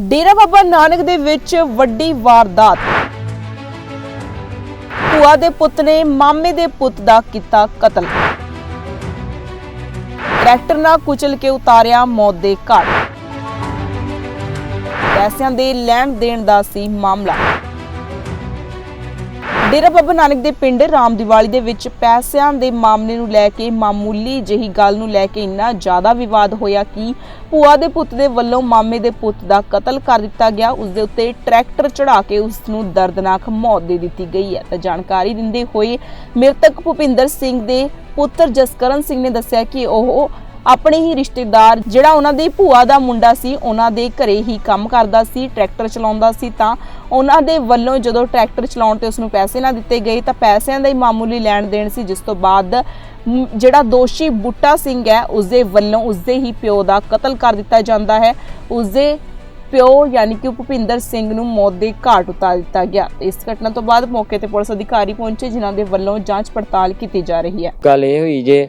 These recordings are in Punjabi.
ਡੇਰਾ ਬਾਬਾ ਨਾਨਕ ਦੇ ਵਿੱਚ ਵੱਡੀ ਵਾਰਦਾਤ। ਭੂਆ ਦੇ ਪੁੱਤ ਨੇ ਮਾਮੇ ਦੇ ਪੁੱਤ ਦਾ ਕੀਤਾ ਕਤਲ। ਟਰੈਕਟਰ ਨਾਲ ਕੁਚਲ ਕੇ ਉਤਾਰਿਆ ਮੌਤ ਦੇ ਘਾਟ। ਪੈਸਿਆਂ ਦੇ ਲੈਣ ਦੇਣ ਦਾ ਸੀ ਮਾਮਲਾ। ਡੇਰਾ ਬਾਬਾ ਨਾਨਕ ਦੇ ਪਿੰਡ ਰਾਮ ਦੀਵਾਲੀ ਦੇ ਵਿੱਚ ਪੈਸਿਆਂ ਦੇ ਮਾਮਲੇ ਨੂੰ ਲੈ ਕੇ ਮਾਮੂਲੀ ਜਿਹੀ ਗੱਲ ਨੂੰ ਲੈ ਕੇ ਇੰਨਾ ਜ਼ਿਆਦਾ ਵਿਵਾਦ ਹੋਇਆ ਕਿ ਭੂਆ ਦੇ ਪੁੱਤ ਦੇ ਵੱਲੋਂ ਮਾਮੇ ਦੇ ਪੁੱਤ ਦਾ ਕਤਲ ਕਰ ਦਿੱਤਾ ਗਿਆ। ਉਸ ਦੇ ਉੱਤੇ ਟਰੈਕਟਰ ਚੜਾ ਕੇ ਉਸ ਨੂੰ ਦਰਦਨਾਕ ਮੌਤ ਦੇ ਦਿੱਤੀ ਗਈ ਹੈ। ਤਾਂ ਜਾਣਕਾਰੀ ਦਿੰਦੇ ਹੋਏ ਮ੍ਰਿਤਕ ਭੁਪਿੰਦਰ ਸਿੰਘ ਦੇ ਪੁੱਤਰ ਜਸਕਰਨ ਸਿੰਘ ਨੇ ਦੱਸਿਆ ਕਿ ਉਹ ਆਪਣੇ ਹੀ ਰਿਸ਼ਤੇਦਾਰ ਜਿਹੜਾ ਉਹਨਾਂ ਦੇ ਭੂਆ ਦਾ ਮੁੰਡਾ ਸੀ, ਉਹਨਾਂ ਦੇ ਘਰੇ ਹੀ ਕੰਮ ਕਰਦਾ ਸੀ, ਟਰੈਕਟਰ ਚਲਾਉਂਦਾ ਸੀ ਤਾਂ ਉਹਨਾਂ ਦੇ ਵੱਲੋਂ ਜਦੋਂ ਟਰੈਕਟਰ ਚਲਾਉਣ ਤੇ ਉਸ ਨੂੰ ਪੈਸੇ ਨਾ ਦਿੱਤੇ ਗਏ ਤਾਂ ਪੈਸਿਆਂ ਦਾ ਹੀ ਮਾਮੂਲੀ ਲੈਣ ਦੇਣ ਸੀ, ਜਿਸ ਤੋਂ ਬਾਅਦ ਜਿਹੜਾ ਦੋਸ਼ੀ ਬੁੱਟਾ ਸਿੰਘ ਹੈ ਉਸ ਦੇ ਵੱਲੋਂ ਉਸ ਦੇ ਹੀ ਪਿਓ ਦਾ ਕਤਲ ਕਰ ਦਿੱਤਾ ਜਾਂਦਾ ਹੈ। ਉਸ ਦੇ ਪਿਓ ਯਾਨੀ ਕਿ ਭੁਪਿੰਦਰ ਸਿੰਘ ਨੂੰ ਮੌਤ ਦੇ ਘਾਟ ਉਤਾਰ ਦਿੱਤਾ ਗਿਆ। ਇਸ ਘਟਨਾ ਤੋਂ ਬਾਅਦ ਮੌਕੇ ਤੇ ਪੁਲਿਸ ਅਧਿਕਾਰੀ ਪਹੁੰਚੇ, ਜਿਨ੍ਹਾਂ ਦੇ ਵੱਲੋਂ ਜਾਂਚ ਪੜਤਾਲ ਕੀਤੀ ਜਾ ਰਹੀ ਹੈ। ਗੱਲ ਇਹ ਹੋਈ ਜੇ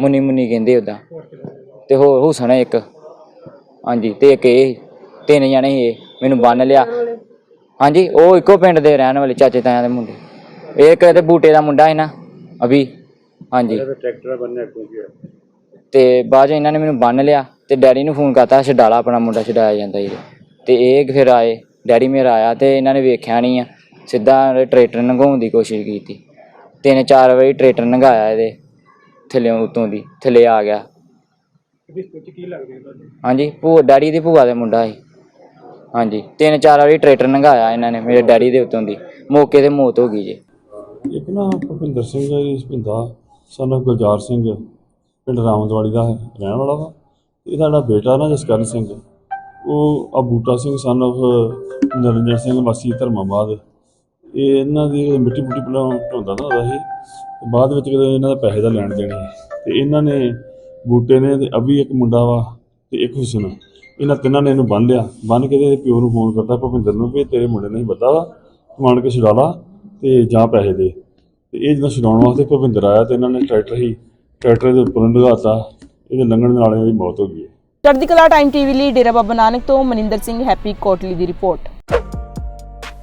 ਮੁੰਨੀ ਮੁੰਨੀ ਕਹਿੰਦੇ ਉਦਾਂ ਤੇ ਹੋਰ ਹੁਸਨ ਇੱਕ। ਹਾਂਜੀ ਤੇ ਇੱਕ ਇਹ ਤਿੰਨ ਜਣੇ ਸੀ ਇਹ। ਮੈਨੂੰ ਬੰਨ ਲਿਆ। ਹਾਂਜੀ ਉਹ ਇੱਕੋ ਪਿੰਡ ਦੇ ਰਹਿਣ ਵਾਲੇ ਚਾਚੇ ਤਾਇਆਂ ਦੇ ਮੁੰਡੇ। ਇਹ ਇੱਕ ਤੇ ਬੂਟੇ ਦਾ ਮੁੰਡਾ ਹੈ ਨਾ ਅਭੀ। ਹਾਂਜੀ। ਟਰੈਕਟਰ ਬੰਨਿਆ ਕਿਉਂਕਿ ਤੇ ਬਾਅਦ 'ਚ ਇਹਨਾਂ ਨੇ ਮੈਨੂੰ ਬੰਨ ਲਿਆ ਤੇ ਡੈਡੀ ਨੂੰ ਫੋਨ ਕਰਤਾ ਛਡਾਲਾ ਆਪਣਾ ਮੁੰਡਾ ਛਡਾਇਆ ਜਾਂਦਾ ਜੀ ਤੇ ਇਹ ਫਿਰ ਆਏ। ਡੈਡੀ ਮੇਰਾ ਆਇਆ ਤੇ ਇਹਨਾਂ ਨੇ ਵੇਖਿਆ ਨਹੀਂ ਆ। ਸਿੱਧਾ ਟਰੈਕਟਰ ਲੰਘਾਉਣ ਦੀ ਕੋਸ਼ਿਸ਼ ਕੀਤੀ। ਤਿੰਨ ਚਾਰ ਵਾਰੀ ਟਰੈਕਟਰ ਲੰਘਾਇਆ ਇਹਦੇ। ਥੱਲੇ ਉਤੋਂ ਦੀ, ਥੱਲੇ ਆ ਗਿਆ। ਹਾਂਜੀ, ਭੂਆ, ਡੈਡੀ ਦੀ ਭੂਆ ਦੇ ਮੁੰਡਾ ਸੀ। ਹਾਂਜੀ, ਤਿੰਨ ਚਾਰ ਵਾਰੀ ਟਰੈਕਟਰ ਲੰਘਾਇਆ ਇਹਨਾਂ ਨੇ, ਮੇਰੇ ਡੈਡੀ ਦੇ ਉਤੋਂ ਦੀ। ਮੌਕੇ ਤੇ ਮੌਤ ਹੋ ਗਈ ਜੀ। ਇੱਕ ਨਾ ਭੁਪਿੰਦਰ ਸਿੰਘ ਜੀ, ਭਿੰਦਾ, ਸਾਨੂੰ ਗੁਲਜ਼ਾਰ ਸਿੰਘ, ਪਿੰਡ ਰਾਮਦਵਾਲੀ ਦਾ ਰਹਿਣ ਵਾਲਾ ਵਾ। ਇਹਦਾ ਜਿਹੜਾ ਬੇਟਾ ਨਾ ਜਸਕਰਨ ਸਿੰਘ। ਉਹ ਆ ਬੂਟਾ ਸਿੰਘ, ਸਨ of ਨਰਿੰਦਰ ਸਿੰਘ ਵਾਸੀ ਧਰਮਾਬਾਦ। ਇਹ ਇਹਨਾਂ ਦੀ ਮਿੱਟੀ ਮੁੱਟੀ ਢੋਂਦਾ ਨਾ ਹੁੰਦਾ ਸੀ ਬਾਅਦ ਵਿੱਚ ਕਦੇ ਇਹਨਾਂ ਦਾ ਪੈਸੇ ਦਾ ਲੈਣ ਦੇਣ ਸੀ ਤੇ ਇਹਨਾਂ ਨੇ ਬੂਟੇ ਨੇ ਤੇ ਅਭੀ ਇੱਕ ਮੁੰਡਾ ਵਾ ਤੇ ਇੱਕ ਹੁਸਨ। ਇਹਨਾਂ ਤਿੰਨਾਂ ਨੇ ਇਹਨੂੰ ਬੰਨ ਲਿਆ। ਬੰਨ ਕੇ ਇਹਦੇ ਪਿਓ ਨੂੰ ਫੋਨ ਕਰਤਾ, ਭੁਪਿੰਦਰ ਨੂੰ ਵੀ ਤੇਰੇ ਮੁੰਡੇ ਨੇ ਬੱਦਾ ਵਾ ਤੂੰ ਕੇ ਛੁਡਾ ਲਾ ਤੇ ਜਾਂ ਪੈਸੇ ਦੇ। ਤੇ ਇਹ ਜਦੋਂ ਛਡਾਉਣ ਵਾਸਤੇ ਭੁਪਿੰਦਰ ਆਇਆ ਤੇ ਇਹਨਾਂ ਨੇ ਟਰੈਕਟਰ ਹੀ ਟਰੈਕਟਰ ਦੇ ਉੱਪਰ ਨੂੰ ਲਗਾਤਾ ਇਹਦੇ ਲੰਘਣ ਦੇ ਨਾਲ ਇਹਦੀ ਮੌਤ ਹੋ ਗਈ ਹੈ। ਚੜ੍ਹਦੀ ਕਲਾ ਟਾਈਮ ਟੀਵੀ ਲਈ ਡੇਰਾ ਬਾਬਾ ਨਾਨਕ ਤੋਂ ਮਨਿੰਦਰ ਸਿੰਘ, ਹੈਪੀ ਕੋਟਲੀ ਦੀ ਰਿਪੋਰਟ।